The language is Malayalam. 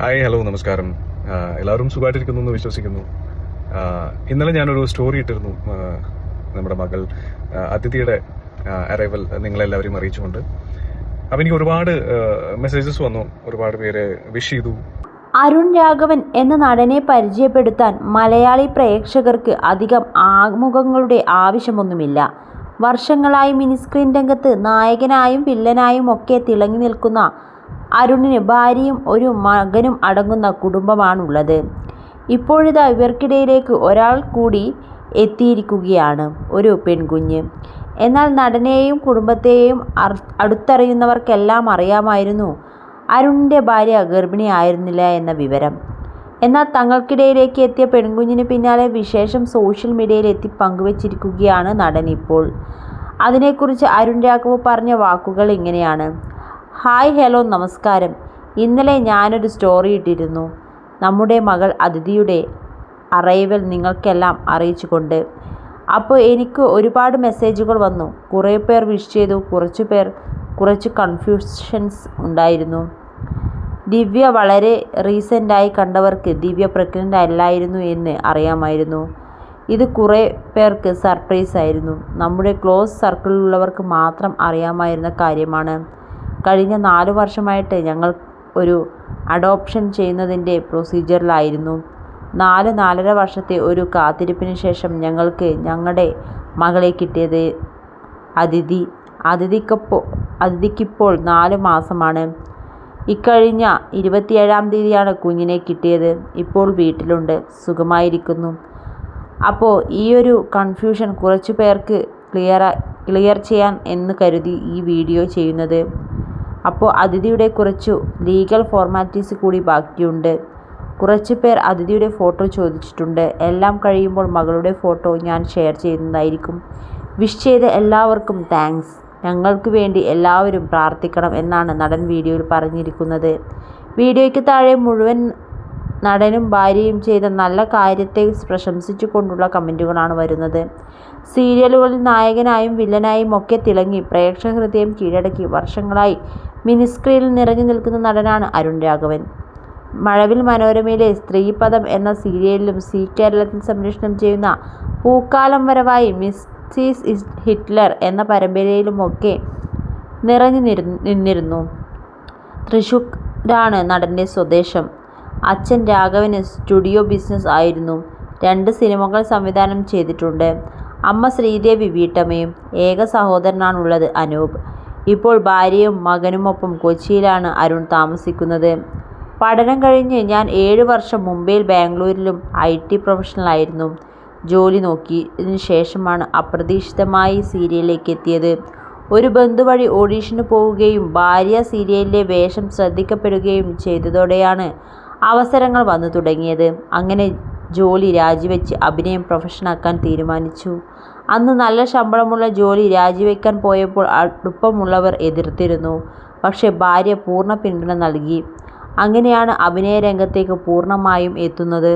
ഹായ് ഹലോ നമസ്കാരം. എല്ലാവരും സുഖമായിട്ടിരിക്കുന്നു എന്ന് വിശ്വസിക്കുന്നു. ഇന്നലെ ഞാനൊരു സ്റ്റോറി ഇട്ടിരുന്നു നമ്മുടെ മകൾ അതിഥിയുടെ അറൈവൽ നിങ്ങളെല്ലാവരും അറിയിച്ചുകൊണ്ട്. അപ്പം എനിക്ക് ഒരുപാട് മെസ്സേജസ് വന്നു ഒരുപാട് പേര് വിഷ് ചെയ്തു. അരുൺ രാഘവൻ എന്ന നടനെ പരിചയപ്പെടുത്താൻ മലയാളി പ്രേക്ഷകർക്ക് അധികം ആമുഖങ്ങളുടെ ആവശ്യമൊന്നുമില്ല. വർഷങ്ങളായി മിനിസ്ക്രീൻ രംഗത്ത് നായകനായും വില്ലനായും ഒക്കെ തിളങ്ങി നിൽക്കുന്ന അരുണിന് ഭാര്യയും ഒരു മകനും അടങ്ങുന്ന കുടുംബമാണുള്ളത്. ഇപ്പോഴിതാ ഇവർക്കിടയിലേക്ക് ഒരാൾ കൂടി എത്തിയിരിക്കുകയാണ് ഒരു പെൺകുഞ്ഞ്. എന്നാൽ നടനെയും കുടുംബത്തെയും അടുത്തറിയുന്നവർക്കെല്ലാം അറിയാമായിരുന്നു അരുണിന്റെ ഭാര്യ ഗർഭിണിയായിരുന്നില്ല എന്ന വിവരം. എന്നാൽ തങ്ങൾക്കിടയിലേക്ക് എത്തിയ പെൺകുഞ്ഞിന് പിന്നാലെ വിശേഷം സോഷ്യൽ മീഡിയയിൽ എത്തി പങ്കുവച്ചിരിക്കുകയാണ് നടൻ ഇപ്പോൾ. അതിനെക്കുറിച്ച് അരുൺ രാഘവ് പറഞ്ഞ വാക്കുകൾ ഇങ്ങനെയാണ്. ഹായ് ഹലോ നമസ്കാരം. ഇന്നലെ ഞാനൊരു സ്റ്റോറി ഇട്ടിരുന്നു. നമ്മുടെ മകൾ അതിഥിയുടെ അറൈവൽ നിങ്ങൾക്കെല്ലാം അറിയിച്ചുകൊണ്ട്. അപ്പോൾ എനിക്ക് ഒരുപാട് മെസ്സേജുകൾ വന്നു. കുറേ പേർ വിഷ് ചെയ്തു. കുറച്ച് പേർ കുറച്ച് കൺഫ്യൂഷൻസ് ഉണ്ടായിരുന്നു. ദിവ്യ വളരെ റീസെന്റായി കണ്ടവർക്ക് ദിവ്യ പ്രഗ്നന്റ് അല്ലായിരുന്നു എന്ന് അറിയാമായിരുന്നു. ഇത് കുറേ പേർക്ക് സർപ്രൈസ് ആയിരുന്നു നമ്മുടെ ക്ലോസ് സർക്കിളിലുള്ളവർക്ക് മാത്രം അറിയാമായിരുന്ന കാര്യമാണ്. കഴിഞ്ഞ നാല് വർഷമായിട്ട് ഞങ്ങൾ ഒരു അഡോപ്ഷൻ ചെയ്യുന്നതിന്റെ പ്രൊസീജിയറിലായിരുന്നു നാല് നാലര വർഷത്തെ ഒരു കാത്തിരിപ്പിന് ശേഷം ഞങ്ങൾക്ക് ഞങ്ങളുടെ മകളെ കിട്ടിയത് അതിഥി. അതിഥിക്കപ്പോൾ അതിഥിക്കിപ്പോൾ നാല് മാസമാണ്. ഇക്കഴിഞ്ഞ ഇരുപത്തിയേഴാം തീയതിയാണ് കുഞ്ഞിനെ കിട്ടിയത്. ഇപ്പോൾ വീട്ടിലുണ്ട്. സുഖമായിരിക്കുന്നു. അപ്പോൾ ഈ ഒരു കൺഫ്യൂഷൻ കുറച്ച് പേർക്ക് ക്ലിയർ ക്ലിയർ ചെയ്യാൻ എന്ന് കരുതി ഈ വീഡിയോ ചെയ്യുന്നത്. അപ്പോൾ അതിഥിയുടെ കുറച്ചു ലീഗൽ ഫോർമാലിറ്റീസ് കൂടി ബാക്കിയുണ്ട്. കുറച്ച് പേർ അതിഥിയുടെ ഫോട്ടോ ചോദിച്ചിട്ടുണ്ട്. എല്ലാം കഴിയുമ്പോൾ മകളുടെ ഫോട്ടോ ഞാൻ ഷെയർ ചെയ്യുന്നതായിരിക്കും. വിഷ് ചെയ്ത എല്ലാവർക്കും താങ്ക്സ് ഞങ്ങൾക്ക് വേണ്ടി എല്ലാവരും പ്രാർത്ഥിക്കണം എന്നാണ് നടൻ വീഡിയോയിൽ പറഞ്ഞിരിക്കുന്നത്. വീഡിയോയ്ക്ക് താഴെ മുഴുവൻ നടനും ഭാര്യയും ചെയ്ത നല്ല കാര്യത്തെ പ്രശംസിച്ചു കൊണ്ടുള്ള കമന്റുകളാണ് വരുന്നത് സീരിയലുകളിൽ നായകനായും വില്ലനായും ഒക്കെ തിളങ്ങി പ്രേക്ഷക ഹൃദയം കീഴടക്കി വർഷങ്ങളായി മിനിസ്ക്രീനിൽ നിറഞ്ഞു നിൽക്കുന്ന നടനാണ് അരുൺ രാഘവൻ. മഴവിൽ മനോരമയിലെ സ്ത്രീപദം എന്ന സീരിയലിലും സി കേരളത്തിൽ സംരക്ഷണം ചെയ്യുന്ന പൂക്കാലം വരവായി മിസ്സീസ് ഹിറ്റ്ലർ എന്ന പരമ്പരയിലുമൊക്കെ നിറഞ്ഞു നിരു- നിന്നിരുന്നു. തൃശൂരാണ് നടന്റെ സ്വദേശം. അച്ഛൻ രാഘവന് സ്റ്റുഡിയോ ബിസിനസ് ആയിരുന്നു. രണ്ട് സിനിമകൾ സംവിധാനം ചെയ്തിട്ടുണ്ട്. അമ്മ ശ്രീദേവി വീട്ടമ്മയും ഏക സഹോദരനാണുള്ളത് അനൂപ്. ഇപ്പോൾ ഭാര്യയും മകനുമൊപ്പം കൊച്ചിയിലാണ് അരുൺ താമസിക്കുന്നത്. പഠനം കഴിഞ്ഞ് ഞാൻ ഏഴ് വർഷം മുംബൈയിൽ ബാംഗ്ലൂരിലും ഐ ടി പ്രൊഫഷണലായിരുന്നു. ജോലി നോക്കിയതിനു ശേഷമാണ് അപ്രതീക്ഷിതമായി സീരിയലിലേക്ക് എത്തിയത്. ഒരു ബന്ധു വഴി ഓഡീഷന് പോവുകയും ഭാര്യ സീരിയലിലെ വേഷം ശ്രദ്ധിക്കപ്പെടുകയും ചെയ്തതോടെയാണ് അവസരങ്ങൾ വന്നു തുടങ്ങിയത്. അങ്ങനെ ജോലി രാജിവെച്ച് അഭിനയം പ്രൊഫഷനാക്കാൻ തീരുമാനിച്ചു. അന്ന് നല്ല ശമ്പളമുള്ള ജോലി രാജിവെക്കാൻ പോയപ്പോൾ അടുപ്പമുള്ളവർ എതിർത്തിരുന്നു. പക്ഷേ ഭാര്യ പൂർണ പിന്തുണ നൽകി. അങ്ങനെയാണ് അഭിനയ രംഗത്തേക്ക് പൂർണമായും എത്തുന്നത്.